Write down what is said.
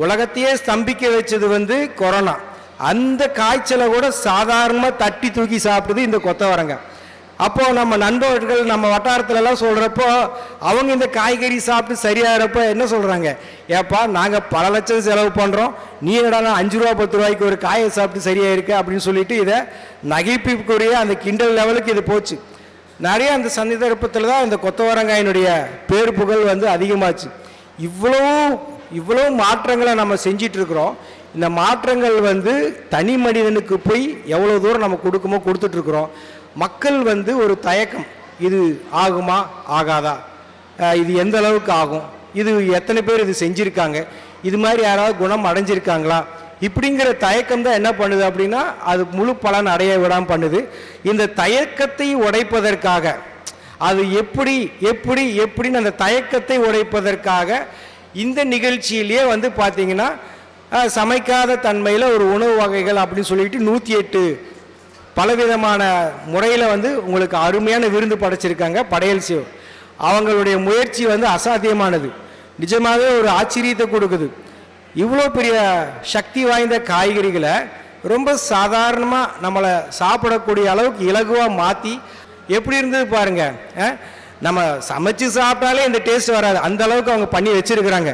உலகத்தையே ஸ்தம்பிக்க வச்சது வந்து கொரோனா. அந்த காய்ச்சலை கூட சாதாரணமாக தட்டி தூக்கி சாப்பிட்டது இந்த கொத்தவரங்க. அப்போது நம்ம நண்பர்கள் நம்ம வட்டாரத்துலலாம் சொல்கிறப்போ அவங்க இந்த காய்கறி சாப்பிட்டு சரியாகிறப்போ என்ன சொல்கிறாங்க ஏப்பா நாங்கள் பல லட்சம் செலவு பண்ணுறோம் நீ என்னடா அஞ்சு ரூபா பத்து ரூபாய்க்கு ஒரு காயை சாப்பிட்டு சரியாக இருக்கு அப்படின்னு சொல்லிட்டு இதை நகைப்பிற்குரிய அந்த கிண்டல் லெவலுக்கு இது போச்சு. நிறைய அந்த சந்தர்ப்பத்தில் தான் இந்த கொத்தவரங்காயினுடைய பேர் புகழ் வந்து அதிகமாச்சு. இவ்வளோ இவ்வளோ மாற்றங்களை நம்ம செஞ்சிட்டு இருக்கிறோம் இந்த மாற்றங்கள் வந்து தனி மனிதனுக்கு போய் எவ்வளோ தூரம் நம்ம கொடுக்குமோ கொடுத்துட்ருக்குறோம் மக்கள் வந்து ஒரு தயக்கம். இது ஆகுமா? ஆகாதா? இது எந்த அளவுக்கு ஆகும்? இது எத்தனை பேர் இது செஞ்சுருக்காங்க? இது மாதிரி யாராவது குணம் அடைஞ்சிருக்காங்களா? இப்படிங்கிற தயக்கம் தான் என்ன பண்ணுது அப்படின்னா அது முழு பலன் அடைய விடாமல் பண்ணுது. இந்த தயக்கத்தை உடைப்பதற்காக அது எப்படி எப்படி எப்படின்னு அந்த தயக்கத்தை உடைப்பதற்காக இந்த நிகழ்ச்சியிலேயே வந்து பார்த்தீங்கன்னா சமைக்காத தன்மையில் ஒரு உணவு வகைகள் அப்படின்னு சொல்லிட்டு நூற்றி எட்டு பலவிதமான முறையில் வந்து உங்களுக்கு அருமையான விருந்து படைச்சிருக்காங்க படையல் சிவ். அவங்களுடைய முயற்சி வந்து அசாத்தியமானது. நிஜமாகவே ஒரு ஆச்சரியத்தை கொடுக்குது. இவ்வளோ பெரிய சக்தி வாய்ந்த காய்கறிகளை ரொம்ப சாதாரணமாக நம்மளை சாப்பிடக்கூடிய அளவுக்கு இலகுவாக மாற்றி எப்படி இருந்தது பாருங்கள் நம்ம சமைச்சு சாப்பிட்டாலே இந்த டேஸ்ட் வராது. அந்த அளவுக்கு அவங்க பண்ணி வச்சிருக்கிறாங்க.